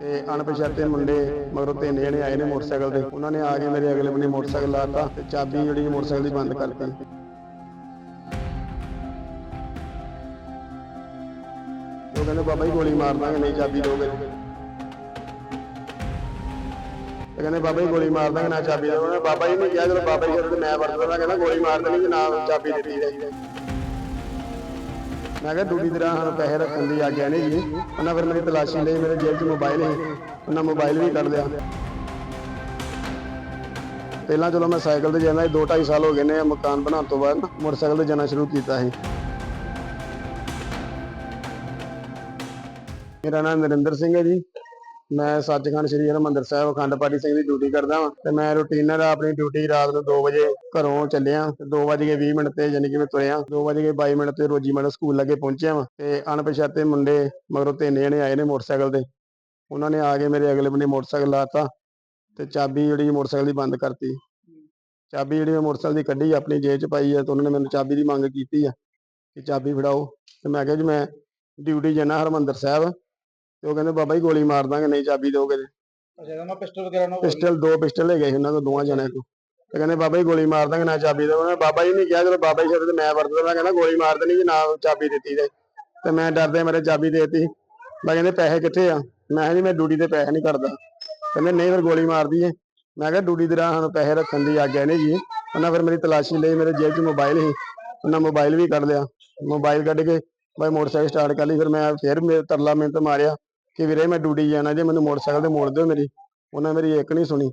ਤੇ ਅਣਪਛਾਤੇ ਮੁੰਡੇ ਮਗਰੋਂ ਤਿੰਨ ਜਣੇ ਆਏ ਨੇ ਮੋਟਰਸਾਈਕਲ ਤੇ। ਉਹਨਾਂ ਨੇ ਆ ਕੇ ਮੇਰੇ ਅਗਲੇ ਬੰਨੇ ਮੋਟਰਸਾਈਕਲ ਲਾਤਾ ਤੇ ਚਾਬੀ ਜਿਹੜੀ ਮੋਟਰਸਾਈਕਲ ਦੀ ਬੰਦ ਕਰਤੀ। ਉਹ ਕਹਿੰਦੇ, ਬਾਬਾ ਜੀ, ਗੋਲੀ ਮਾਰ ਦਾਂਗੇ, ਨਹੀਂ ਚਾਬੀ ਦੋਗੇ। ਤੇ ਕਹਿੰਦੇ, ਬਾਬਾ ਜੀ, ਗੋਲੀ ਮਾਰ ਦਾਂਗੇ, ਨਾ ਚਾਬੀ ਦੋਗੇ। ਬਾਬਾ ਜੀ ਨੇ ਕਿਹਾ, ਜਦੋਂ ਬਾਬਾ ਜੀ ਕਹਿੰਦੇ, ਮੈਂ ਵਰਤਦਾ ਕਹਿੰਦਾ, ਗੋਲੀ ਮਾਰ ਦੇਣੀ ਜੇ ਨਾ ਚਾਬੀ ਦਿੱਤੀ ਜਾਈ ਮੈਂ ਕਿਹਾ ਡਿਊਟੀ ਤਰ੍ਹਾਂ ਸਾਨੂੰ ਪੈਸੇ ਰੱਖਣ ਦੀ ਆਗਿਆ ਨਹੀਂ ਜੀ। ਉਹਨਾਂ ਫਿਰ ਮੇਰੀ ਤਲਾਸ਼ੀ ਲਈ ਮੇਰੇ ਜੇਬ 'ਚ ਮੋਬਾਈਲ ਸੀ। ਉਹਨਾਂ ਮੋਬਾਈਲ ਵੀ ਕੱਢ ਲਿਆ। ਪਹਿਲਾਂ ਚਲੋ ਮੈਂ ਸਾਈਕਲ ਤੇ ਜਾਂਦਾ ਸੀ 2.5 ਸਾਲ ਹੋ ਗਏ ਨੇ ਮਕਾਨ ਬਣਾਉਣ ਤੋਂ ਬਾਅਦ। ਮੋਟਰਸਾਈਕਲ ਤੇ ਜਾਣਾ ਸ਼ੁਰੂ ਕੀਤਾ ਸੀ। ਮੇਰਾ ਨਾਮ ਨਰਿੰਦਰ ਸਿੰਘ ਹੈ ਜੀ। ਮੈਂ ਸੱਚਖੰਡ ਸ੍ਰੀ ਹਰਿਮੰਦਰ ਸਾਹਿਬ ਅਖੰਡ ਪਾਠੀ ਸਿੰਘ ਦੀ ਡਿਊਟੀ ਕਰਦਾ ਹਾਂ ਤੇ ਮੈਂ ਰੂਟੀਨਰ ਆਪਣੀ ਡਿਊਟੀ ਰਾਤ ਨੂੰ 2 ਵਜੇ ਘਰੋਂ ਚੱਲਿਆ ਤੇ 2 ਵਜੇ 20 ਮਿੰਟ ਤੇ ਯਾਨੀ ਕਿ ਮੈਂ ਤੁਰਿਆ। 2 ਵਜੇ 22 ਮਿੰਟ ਤੇ ਰੋਜੀ ਮੈਡਲ ਸਕੂਲ ਲੱਗੇ ਪਹੁੰਚਿਆ ਵਾਂ ਤੇ ਅਣਪਛਾਤੇ ਮੁੰਡੇ ਮਗਰੋਂ ਤਿੰਨ ਜਣੇ ਆਏ ਨੇ ਮੋਟਰਸਾਈਕਲ ਤੇ। ਉਹਨਾਂ ਨੇ ਆ ਕੇ ਮੇਰੇ ਅਗਲੇ ਬੰਨੇ ਮੋਟਰਸਾਈਕਲ ਲਾਤਾ ਤੇ ਚਾਬੀ ਜਿਹੜੀ ਮੋਟਰਸਾਈਕਲ ਦੀ ਬੰਦ ਕਰਤੀ। ਚਾਬੀ ਜਿਹੜੀ ਮੈਂ ਮੋਟਰਸਾਈਕਲ ਦੀ ਕੱਢੀ, ਆਪਣੀ ਜੇਬ 'ਚ ਪਾਈ ਆ ਤੇ ਉਹਨਾਂ ਨੇ ਮੈਨੂੰ ਚਾਬੀ ਦੀ ਮੰਗ ਕੀਤੀ ਆ ਕਿ ਚਾਬੀ ਫੜਾਓ। ਤੇ ਮੈਂ ਕਿਹਾ ਜੀ ਮੈਂ ਡਿਊਟੀ ਜਾਣਾ ਹਰਮੰਦਰ ਸਾਹਿਬ ਤੇ ਉਹ ਕਹਿੰਦੇ ਬਾਬਾ ਜੀ ਗੋਲੀ ਮਾਰ ਦਾਂਗੇ ਨਹੀਂ ਚਾਬੀ ਦੋਗੇ ਤੇ। ਅੱਛਾ ਉਹਨਾਂ ਪਿਸਟਲ ਵਗੈਰਾ ਨਾਲ ਪਿਸਟਲ ਦੋ ਪਿਸਟਲ ਲੈ ਗਏ ਸੀ ਉਹਨਾਂ ਕੋਲ ਦੋਵਾਂ ਜਣਿਆਂ ਕੋਲ। ਤੇ ਕਹਿੰਦੇ ਬਾਬਾ ਜੀ ਗੋਲੀ ਮਾਰ ਦਾਂਗੇ ਨਾ ਚਾਬੀ ਦੋਗੇ ਬਾਬਾ ਜੀ ਨੇ ਕਿਹਾ ਜਦੋਂ ਬਾਬਾ ਜੀ ਤੇ ਮੈਂ ਵਰਤਦਾ ਮੈਂ ਕਹਿੰਦਾ ਗੋਲੀ ਮਾਰ ਦੇਣੀ ਜੀ ਨਾ ਚਾਬੀ ਦਿੱਤੀ ਜਾਏ ਤੇ ਮੈਂ ਡਰਦੇ ਮੇਰੇ ਚਾਬੀ ਦੇਤੀ। ਮੈਂ ਕਹਿੰਦੇ ਪੈਸੇ ਕਿੱਥੇ ਆ? ਮੈਂ ਕਿਹਾ ਜੀ ਮੈਂ ਡਿਊਟੀ ਤੇ ਪੈਸੇ ਨਹੀਂ ਕਰਦਾ। ਕਹਿੰਦੇ ਨਹੀਂ ਫਿਰ ਗੋਲੀ ਮਾਰ ਦਈਏ। ਮੈਂ ਕਿਹਾ ਡਿਊਟੀ ਦੇ ਰਾਹ ਸਾਨੂੰ ਪੈਸੇ ਰੱਖਣ ਦੀ ਆਗਿਆ ਨਹੀਂ ਜੀ। ਉਹਨਾਂ ਫਿਰ ਮੇਰੀ ਤਲਾਸ਼ੀ ਲਈ ਮੇਰੇ ਜੇਬ 'ਚ ਮੋਬਾਈਲ ਸੀ। ਉਹਨਾਂ ਮੋਬਾਈਲ ਵੀ ਕੱਢ ਲਿਆ। ਮੋਬਾਈਲ ਕੱਢ ਕੇ ਬਾਈ ਮੋਟਰਸਾਈਕਲ ਸਟਾਰਟ ਕਰ ਲਈ ਫਿਰ ਮੈਂ ਫਿਰ ਮੇਰੇ ਤਰਲਾ ਮਿਹਨਤ ਮਾਰਿਆ। ਕਿ ਵੀਰੇ ਮੈਂ ਡਿਊਟੀ ਜਾਣਾ ਜੇ ਮੈਨੂੰ ਮੋਟਰਸਾਈਕਲ ਤੇ ਮੋੜ ਦਿਓ ਮੇਰੀ। ਉਹਨਾਂ ਮੇਰੀ ਇੱਕ ਨਹੀਂ ਸੁਣੀ।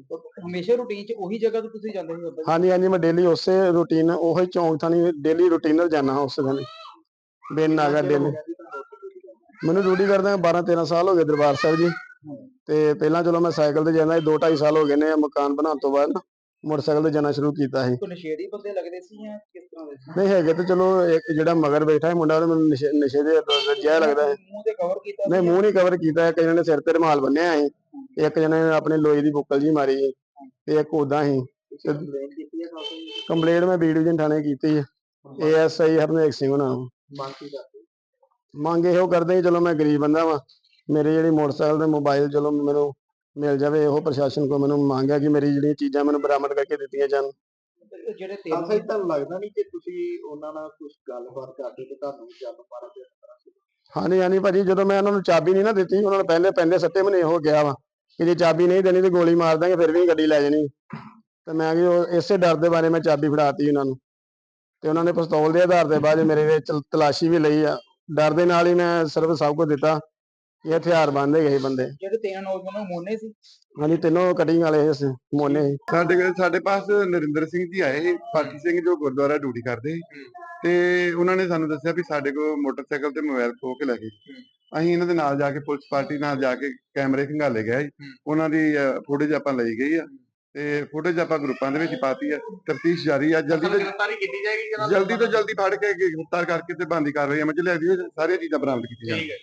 ਹਮੇਸ਼ਾ ਰੂਟੀਨ 'ਚ ਉਹੀ ਜਗ੍ਹਾ ਤੋਂ ਤੁਸੀਂ ਜਾਂਦੇ ਸੀ ਹਾਂਜੀ ਹਾਂਜੀ ਮੈਂ ਡੇਲੀ ਉਸੇ ਰੂਟੀਨ ਉਹੀ ਚੌਂਕ ਥਾਣੀ ਡੇਲੀ ਰੂਟੀਨਲ ਜਾਣਾ ਉਸੇ ਥਾਣੀ। ਬਿਨ ਨਾਗਾ ਡੇਲੀ ਮੈਨੂੰ ਡਿਊਟੀ ਕਰਦਾ 12 13 ਸਾਲ ਹੋ ਗਏ ਦਰਬਾਰ ਸਾਹਿਬ ਜੀ। ਤੇ ਪਹਿਲਾਂ ਚਲੋ ਮੈਂ ਸਾਈਕਲ ਤੇ ਜਾਂਦਾ ਸੀ 2 2.5 ਸਾਲ ਹੋ ਗਏ ਨੇ ਮਕਾਨ ਬਣਾਉਣ ਤੋਂ ਬਾਅਦ। ਮੋਟਰਸਾਈਕਲ ਤੇ ਜਾਣਾ ਸ਼ੁਰੂ ਕੀਤਾ ਸੀ। ਕੋਈ ਨਸ਼ੇੜੀ ਬੰਦੇ ਲੱਗਦੇ ਸੀ ਜਾਂ ਕਿਸ ਤਰ੍ਹਾਂ ਦੇ ਸੀ? ਨਹੀਂ ਹੈਗੇ ਤੇ ਚਲੋ ਇੱਕ ਜਿਹੜਾ ਮਗਰ ਬੈਠਾ ਹੈ ਮੁੰਡਾ ਉਹ ਮੈਨੂੰ ਨਸ਼ੇ ਨਸ਼ੇ ਦੇ ਜਿਹਾ ਲੱਗਦਾ ਹੈ ਮੂੰਹ ਤੇ ਕਵਰ ਕੀਤਾ ਨਹੀਂ ਮੂੰਹ ਨਹੀਂ ਕਵਰ ਕੀਤਾ ਹੈ, ਕਈਆਂ ਨੇ ਸਿਰ ਤੇ ਰੁਮਾਲ ਬੰਨਿਆ ਸੀ ਇੱਕ ਜਣੇ ਨੇ ਆਪਣੇ ਲੋਹੇ ਦੀ ਬੁੱਕਲ ਜੀ ਮਾਰੀ ਸੀ ਤੇ ਇੱਕ ਉਦਾਂ ਹੀ ਕੰਪਲੇਂਟ ਕੀਤੀ ਹੈ ਕਾਫੀ ਕੰਪਲੇਂਟ ਮੈਂ ਬੀ ਡਿਵੀਜ਼ਨ ਥਾਣੇ ਕੀਤੀ ਹੈ। ਏਐਸਆਈ ਹਰਨੇਕ ਸਿੰਘ ਉਹਨਾਂ ਨੂੰ ਮੰਗ ਕੀ ਕਰਦੇ? ਮੰਗ ਇਹੋ ਕਰਦੇ ਸੀ ਚਲੋ ਮੈਂ ਗਰੀਬ ਬੰਦਾ ਵਾਂ। ਮੇਰੇ ਜਿਹੜੀ ਮੋਟਰਸਾਈਕਲ ਤੇ ਮੋਬਾਈਲ ਚਲੋ ਮੈਨੂੰ ਮਿਲ ਜਾਵੇ ਇਹੋ ਪ੍ਰਸ਼ਾਸਨ ਕੋ ਮੈਨੂੰ ਮੰਗ ਹੈ ਕਿ ਮੇਰੀ ਜਿਹੜੀਆਂ ਚੀਜ਼ਾਂ ਮੈਨੂੰ ਬਰਾਮਦ ਕਰਕੇ ਦਿੱਤੀਆਂ ਜਾਣ। ਜਿਹੜੇ ਤਿੰਨ ਲੱਗਦਾ ਨਹੀਂ ਕਿ ਤੁਸੀਂ ਉਹਨਾਂ ਨਾਲ ਕੁਝ ਗੱਲਬਾਤ ਕਰਦੇ ਤੇ ਤੁਹਾਨੂੰ ਜਦ ਮਾਰਾ ਦੇ ਹਾਂਜੀ ਹਾਂਜੀ ਭਾਜੀ ਜਦੋਂ ਮੈਂ ਉਹਨਾਂ ਨੂੰ ਚਾਬੀ ਨਹੀਂ ਨਾ ਦਿੱਤੀ ਉਹਨਾਂ ਨੂੰ ਪਹਿਲੇ ਪੈਂਦੇ ਸੱਤੇ ਮਹੀਨੇ ਇਹੋ ਕਿਹਾ ਵਾ ਕਿ ਜੇ ਚਾਬੀ ਨਹੀਂ ਦੇਣੀ ਤੇ ਗੋਲੀ ਮਾਰ ਦਾਂਗੇ ਫਿਰ ਵੀ ਗੱਡੀ ਲੈ ਜਾਣੀ। ਤੇ ਮੈਂ ਕਿ ਉਹ ਇਸੇ ਡਰ ਦੇ ਬਾਰੇ ਮੈਂ ਚਾਬੀ ਫੜਾਤੀ ਉਹਨਾਂ ਨੂੰ। ਤੇ ਉਹਨਾਂ ਨੇ ਪਿਸਤੌਲ ਦੇ ਆਧਾਰ ਤੇ ਬਾਅਦ ਮੇਰੇ ਵਿੱਚ ਤਲਾਸ਼ੀ ਵੀ ਲਈ ਆ। ਡਰ ਦੇ ਨਾਲ ਹੀ ਮੈਂ ਸਿਰਫ ਸਭ ਕੁਝ ਦਿੱਤਾ। ਇਹ ਹਥਿਆਰ ਬੰਦੇ ਗਏ ਬੰਦੇ। ਜਿਹੜੇ ਤਿੰਨ ਨੌਜਵਾਨ ਉਹ ਮੋਨੇ ਸੀ। ਹਾਂਜੀ ਤਿੰਨੋਂ ਕਟਿੰਗ ਵਾਲੇ ਸੀ ਮੋਨੇ ਸੀ। ਸਾਡੇ ਕੋਲ- ਸਾਡੇ ਪਾਸ ਨਰਿੰਦਰ ਸਿੰਘ ਜੀ ਆਏ ਪਾਠੀ ਸਿੰਘ ਜੋ ਗੁਰਦੁਆਰਾ ਡਿਊਟੀ ਕਰਦੇ ਸੀ। ਤੇ ਉਹਨਾਂ ਨੇ ਸਾਨੂੰ ਦੱਸਿਆ ਵੀ ਸਾਡੇ ਕੋਲ ਮੋਟਰਸਾਈਕਲ ਤੇ ਮੋਬਾਈਲ ਖੋ ਕੇ ਲੈ ਗਏ। ਅਸੀਂ ਇਹਨਾਂ ਦੇ ਨਾਲ ਜਾ ਕੇ ਪੁਲਿਸ ਪਾਰਟੀ ਨਾਲ ਜਾ ਕੇ ਕੈਮਰੇ ਖੰਗਾਲੇ ਗਏ। ਉਹਨਾਂ ਦੀ ਫੁਟੇਜ ਆਪਾਂ ਲਈ ਗਈ ਆ। ਤੇ ਫੁਟੇਜ ਆਪਾਂ ਗਰੁੱਪਾਂ ਦੇ ਵਿੱਚ ਪਾਤੀ ਆ। ਤਫਤੀਸ਼ ਜਾਰੀ ਆ। ਜਲਦੀ ਤੋਂ ਗ੍ਰਿਫਤਾਰੀ ਕੀਤੀ ਜਾਏਗੀ ਜਲਦੀ ਤੋਂ ਜਲਦੀ ਫੜ ਕੇ ਗ੍ਰਿਫਤਾਰ ਕਰਕੇ ਤੇ ਬੰਦੀ ਕਾਰਵਾਈ ਅਮਲ ਚ ਲਿਆਦੀ ਸਾਰੀਆਂ ਚੀਜ਼ਾਂ ਬਰਾਮਦ ਕੀਤੀਆਂ ਠੀਕ ਹੈ।